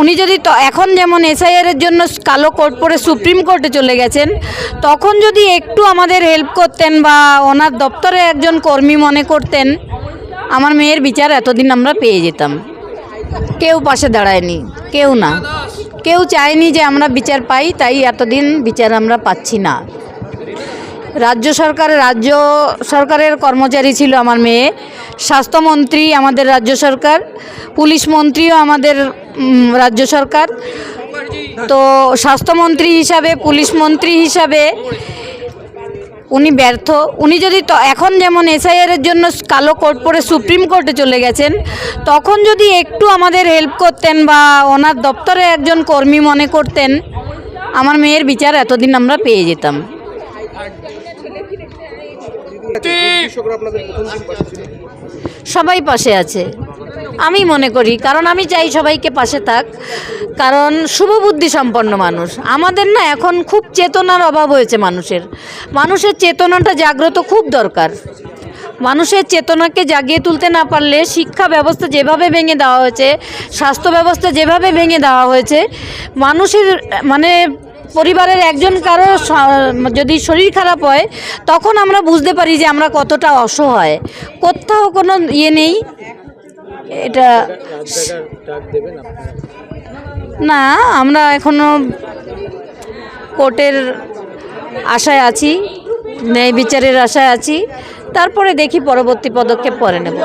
উনি যদি এখন যেমন এসআইআর এর জন্য কালো কোর্ট পরে সুপ্রিম কোর্টে চলে গেছেন, তখন যদি একটু আমাদের হেল্প করতেন বা ওনার দপ্তরে একজন কর্মী মনে করতেন, আমার মেয়ের বিচার এতদিন আমরা পেয়ে যেতাম। কেউ পাশে দাঁড়ায়নি, কেউ না। কেউ চায়নি যে আমরা বিচার পাই, তাই এতদিন বিচার আমরা পাচ্ছি না। রাজ্য সরকারের রাজ্য সরকারের কর্মচারী ছিল আমার মেয়ে, স্বাস্থ্যমন্ত্রী আমাদের রাজ্য সরকার, পুলিশ মন্ত্রীও আমাদের রাজ্য সরকার। তো স্বাস্থ্যমন্ত্রী হিসাবে পুলিশ মন্ত্রী হিসাবে উনি ব্যর্থ। উনি যদি ত- এখন যেমন এসআইআর এর জন্য কালো কোর্ট পরে সুপ্রিম কোর্টে চলে গেছেন তখন যদি একটু আমাদের হেল্প করতেন বা ওনার দপ্তরে একজন কর্মী মনে করতেন আমার মেয়ের বিচার এতদিন আমরা পেয়ে যেতাম। সবাই পাশে আছে। আমি মনে করি, কারণ আমি চাই সবাইকে পাশে থাক, কারণ শুভবুদ্ধি সম্পন্ন মানুষ। আমাদের না এখন খুব চেতনার অভাব হয়েছে মানুষের। মানুষের চেতনাটা জাগ্রত খুব দরকার। মানুষের চেতনাকে জাগিয়ে তুলতে না পারলে শিক্ষা ব্যবস্থা যেভাবে ভেঙে দেওয়া হয়েছে, স্বাস্থ্য ব্যবস্থা যেভাবে ভেঙে দেওয়া হয়েছে, মানুষের মানে পরিবারের একজন কারও যদি শরীর খারাপ হয়, তখন আমরা বুঝতে পারি যে আমরা কতটা অসহায়। কোথাও কোনো ইয়ে নেই। এটা না, আমরা এখনও কোর্টের আশায় আছি, ন্যায় বিচারের আশায় আছি। তারপরে দেখি পরবর্তী পদক্ষেপ পরে নেব।